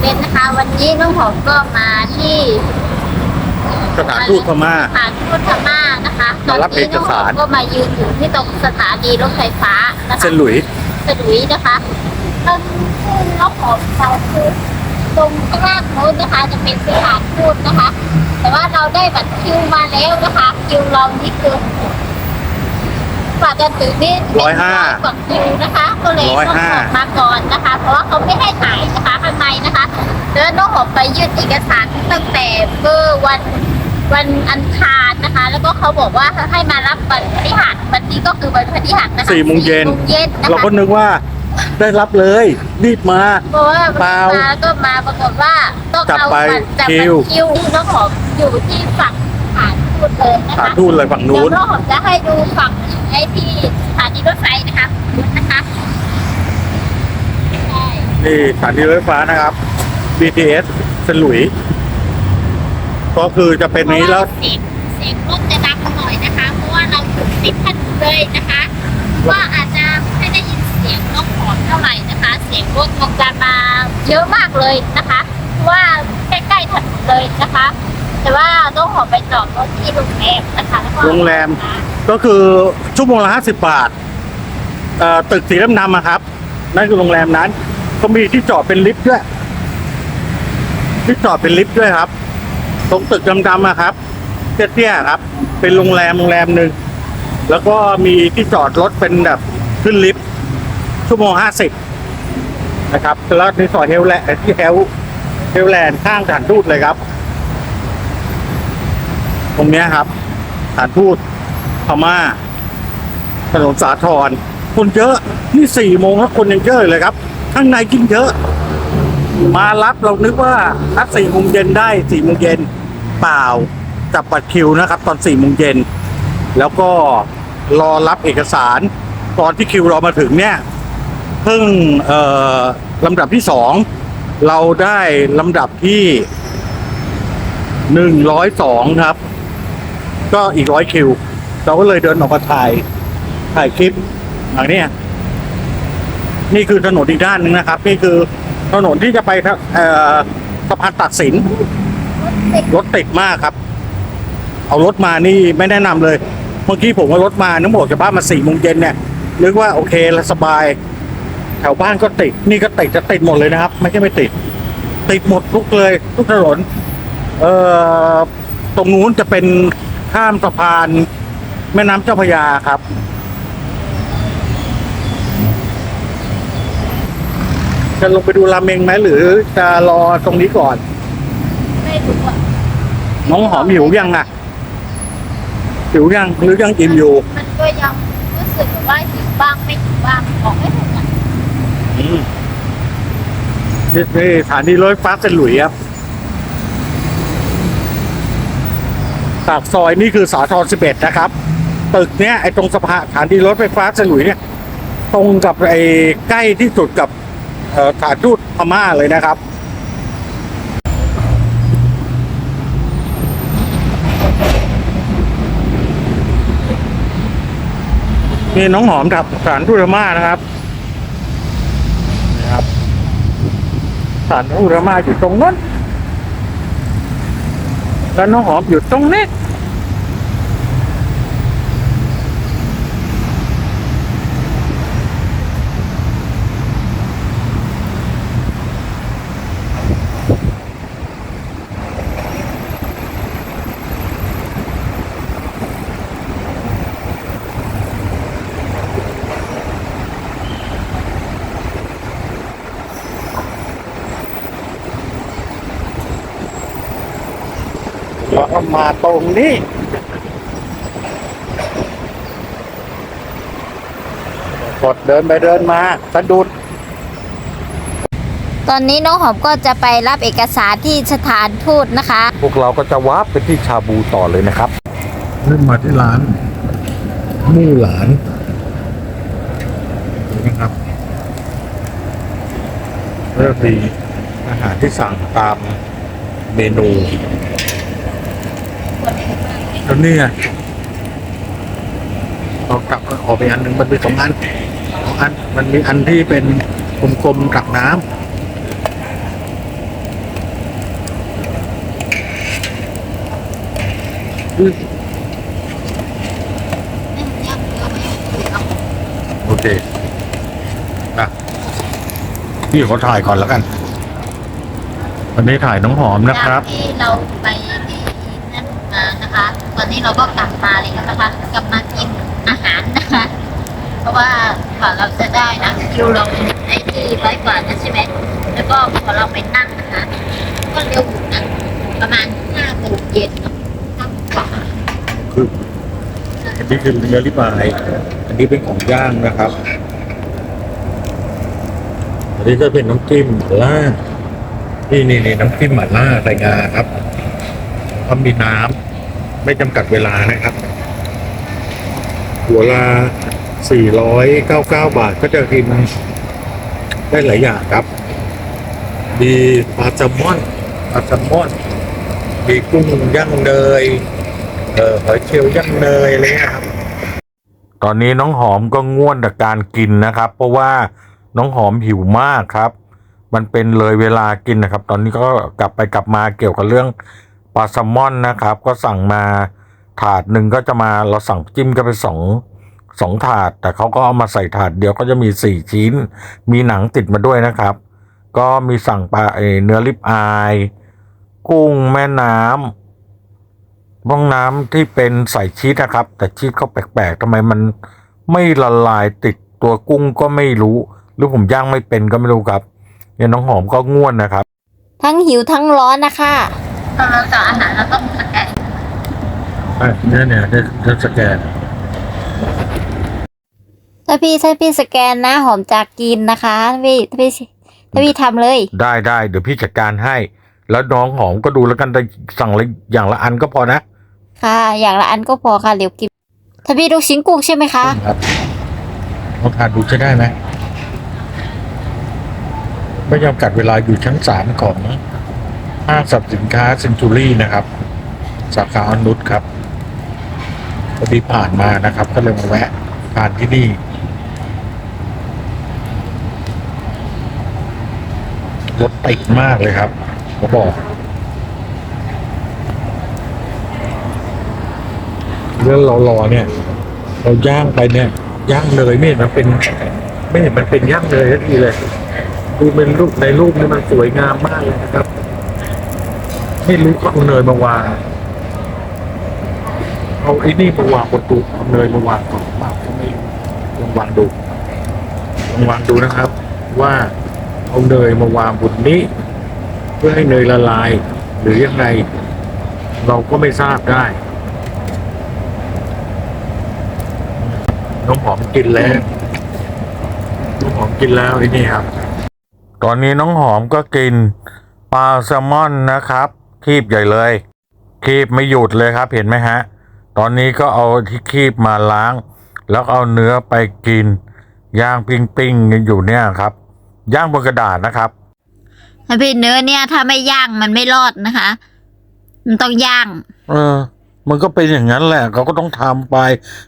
เป็นนะคะ วันนี้น้องหอมก็มาที่สถานทูตพม่า สถานทูตพม่านะคะตมาอนรับนี้น้องหอมเอกสารก็มายืนอยู่ที่ตรงสถานีรถไฟฟ้านะคะเซนหลุยสลุยนะคะตรงที่น้องหอมเราคือตรงข้างล่างโน้นนะคะ จะเป็นสถานทูตนะคะ แต่ว่าเราได้บัตรคิวมาแล้วนะคะ คิวเรานี่คือ กว่าจะถึงนี่ร้อยห้ากว่าคิวนะคะ ก็เลยร้อยต้องห้า ออกมาก่อนนะคะ เพราะว่าเขาไม่ให้ถ่ายนะคะข้างในนะคะแล้วน้องหอมไปยื่นเอกสารตั้งแต่เมื่อวันวันอังคารนะคะ แล้วก็เขาบอกว่าให้มารับวันพฤหัสวันนี้ก็คือวันพฤหัสนะคะสี่โมงเย็น สี่โมงเย็นนะคะ เราก็นึกว่าได้รับเลย รีบมา เพราะว่าเปล่ามาก็มาปรากฏว่าต้องจับเอาไปบัตรจับคิบัตวรคิวน้องหอมอยู่ที่ฝั่งสถาน ทูตเลยนะสถานคะทูตเลยฝั่งเดี๋ยนู้วนน้องหอมจะให้ดูฝั่งไอ้ที่สถานีรถไฟนะคะนะคะใช่นี่สถานีรถไฟฟ้านะครับ BTS เซนหลุย ก็คือจะเป็นนี้แล้ว เพราะาเสียงเสียงรถจะดังหน่อยนะคะ เพราะว่าเราอยู่ติดถนนเลยนะคะว่าอาจจะไม่ได้ยินเสียงน้องหอมเท่าไหร่นะคะ เสียงรถมันจะมาเยอะมากเลยนะคะเพราะว่าใกล้ๆถนนเลยนะคะ แต่ว่าต้องหอไปจอดรถที่โรงแรมนะคะแล้วก็โรงแรม ก็คือชั่วโมงละห้าสิบบาทเอ่อตึกสีน้ำนำอะครับ นั่นคือโรงแรมนั้น ก็มีที่จอดเป็นลิฟต์ด้วยที่จอดเป็นลิฟต์ด้วยครับ ตรงตึกดำๆอะครับเตี้ยๆครับ เป็นโรงแรมโรงแรมหนึ่งแล้วก็มีที่จอดรถเป็นแบบขึ้นลิฟต์ชั่วโมงห้าสิบนะครับแล้วในซอยเฮลแลนด์ที่เฮลเฮลแลนด์ข้างสถานทูตเลยครับ ตรงเนี้ยครับสถานทูตพม่า ถนนสาทรคนเยอะนี่สี่โมงแล้วคนยังเยอะเลยครับ ข้างในกินเยอะ มารับเรานึกว่านัดสี่โมงเย็นได้สี่โมงเย็นเปล่าจับบัตรคิวนะครับ ตอนสี่โมงเย็นแล้วก็รอรับเอกสาร ตอนที่คิวเรามาถึงเนี่ยเพิ่งเอ่อลำดับที่สองเราได้ลำดับที่หนึ่งร้อยสองครับ ก็อีกร้อยคิว เราก็เลยเดินออกมาถ่าย ถ่ายคลิปอย่างเนี้ยนี่คือถนนอีกด้านหนึ่งนะครับ นี่คือถนนที่จะไปทะเอ่อสะพานตัดสินติดรถติดมากครับ เอารถมานี่ไม่แนะนำเลย เมื่อกี้ผมว่ารถมาน้ำบอกจากบ้านมาสี่โมงเย็นเนี่ยนึกว่าโอเคแล้วสบาย แถวบ้านก็ติด นี่ก็ติดจะติดหมดเลยนะครับ ไม่ใช่ไม่ติด ติดหมดทุกเลย ทุกถนน เอ่อตรงนู้นจะเป็น ข้ามสะพาน แม่น้ำเจ้าพระยาครับ จะลงไปดูราเมงไหมหรือจะรอตรงนี้ก่อน ไม่รู้อะน้องหอมหิวยังอะหิวยังหรือยังอิ่มอยู่ มันก็ยังรู้สึกแบบว่าหิวบ้างไม่หิวบ้างบอกไม่ถูกอะอืมนี่นี่สถานีรถไฟฟ้าเซนหลุยครับ ปากซอยนี่คือสาทรสิบเอ็ดนะครับ ตึกเนี้ยไอ้ตรงสะพานสถานีรถไฟฟ้าเซนหลุยเนี่ย ตรงกับไอ้ใกล้ที่สุดกับเอ่อสถานทูตพม่าเลยนะครับนี่น้องหอมกับสถานทูตพม่านะครับนะครับสถานทูตพม่าอยู่ตรงนั้น แล้วน้องหอมอยู่ตรงนี้ แล้วก็มาตรงนี้ กดเดินไปเดินมาสะดุด ตอนนี้น้องหอมก็จะไปรับเอกสารที่สถานทูตนะคะ พวกเราก็จะวาร์ปไปที่ชาบูต่อเลยนะครับเริ่มมาที่ร้านมู่หลานนะครับเริ่มมีอาหารที่สั่งตามเมนู แล้วนี่ไงเรากลับออกไปอันหนึ่งมันมีสองอันสองอันมันมีอันที่เป็นกลมๆตับน้ำโอเคอะพี่ขอถ่ายก่อนแล้วกัน วันนี้ถ่ายน้องหอมนะครับที่เราไป ตอนนี้เราก็กลับมาเลยนะคะกลับมากินอาหารนะคะ เพราะว่ากว่าเราจะได้นะคิวเราไอ้ที่ร้อยกว่านะใช่ไหมแล้วก็พอเราไปนั่งนะคะก็เร็วนะประมาณห้าโมงเย็นห้าโมงกว่าคืออันนี้คือเนื้อริบายอันนี้เป็นของย่างนะครับ อันนี้ก็เป็นน้ำจิ้มล่านี่นี่นี่น้ำจิ้มหม่าล่าใส่งาครับก็มีน้ำ ไม่จำกัดเวลานะครับ หัวละ499 บาทก็จะกินได้หลายอย่างครับ มีปลาแซลมอนปลาแซลมอน มีกุ้งย่างเนยเออหอยเชลล์ย่างเนยอะไรเงี้ยครับ ตอนนี้น้องหอมก็ง่วนจากการกินนะครับ เพราะว่าน้องหอมหิวมากครับ มันเป็นเลยเวลากินนะครับ ตอนนี้ก็กลับไปกลับมาเกี่ยวกับเรื่อง ปลาแซลมอนนะครับ ก็สั่งมาถาดหนึ่งก็จะมาเราสั่งจิ้มก็ไปสองสองถาด แต่เขาก็เอามาใส่ถาดเดียวก็จะมีสี่ชิ้น มีหนังติดมาด้วยนะครับ ก็มีสั่งปลาเนื้อริบอาย กุ้งแม่น้ำบ้องน้ำที่เป็นใส่ชีสนะครับ แต่ชีสเขาแปลกๆทำไมมันไม่ละลายติดตัวกุ้งก็ไม่รู้ หรือผมย่างไม่เป็นก็ไม่รู้ครับเนี่ยน้องหอมก็ง่วนนะครับ ทั้งหิวทั้งร้อนนะคะ ตอนเราสั่งอาหารเราต้องสแกนเนี่ยเนี่ยจะสแกนถ้าพี่ถ้าพี่สแกนนะหอมจากกินนะคะถ้าพี่ถ้าพี่ถ้าพี่ทำเลย ได้ได้เดี๋ยวพี่จัดการให้ แล้วน้องหอมก็ดูแล้วกันแต่สั่งละอย่างละอันก็พอนะ ค่ะ อย่างละอันก็พอค่ะเดี๋ยวกินถ้าพี่ลูกชิ้นกุ้งใช่ไหมคะครับลองทานดูจะได้ไหมไม่จำกัดเวลาอยู่ชั้นสามของ ห้างสรรพสินค้าเซนจูรี่นะครับ สาขาอนุชครับพอดีผ่านมานะครับ ก็เลยมาแวะทานที่นี่รถติดมากเลยครับเขาบอก เรื่องเรารอเนี่ย เราย่างไปเนี่ยย่างเลยไม่เห็นมันเป็น ไม่เห็นมันเป็นย่างเลยทันทีเลยดูเป็นรูปในรูปนี่มันสวยงามมากเลยนะครับ ไม่รู้เขาเอาเนยมาวางเอาไอ้นี่มาวางบนตู้เอาเนยมาวางก่อนเปล่าก็ไม่รู้ลองวางดูลองวางดูนะครับ ว่าเอาเนยมาวางบนนี้ เพื่อให้เนยละลาย หรือยังไงเราก็ไม่ทราบได้ น้องหอมกินแล้ว น้องหอมกินแล้วไอ้นี่ครับ ตอนนี้น้องหอมก็กินปลาแซลมอนนะครับ คีบใหญ่เลย คีบไม่หยุดเลยครับเห็นไหมฮะ ตอนนี้ก็เอาที่คีบมาล้าง แล้วก็เอาเนื้อไปกิน ย่างปิ้งปิ้งๆกันอยู่เนี่ยครับ ย่างบนกระดาษนะครับถ้าพี่เนื้อเนี่ยถ้าไม่ย่างมันไม่รอดนะคะ มันต้องย่าง เออ มันก็เป็นอย่างนั้นแหละเขาก็ต้องทำไป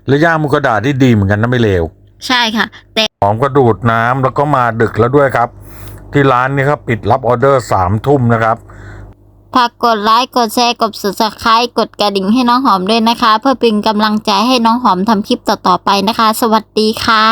แล้วย่างบนกระดาษที่ดีเหมือนกันนะไม่เลวใช่ค่ะแต่หอมก็ดูดน้ำแล้วก็มาดึกแล้วด้วยครับ ที่ร้านนี้ครับปิดรับออเดอร์สามทุ่มนะครับ ฝากกดไลค์กดแชร์กด subscribe กดกระดิ่งให้น้องหอมด้วยนะคะ เพื่อเป็นกำลังใจให้น้องหอมทำคลิปต่อๆไปนะคะ สวัสดีค่ะ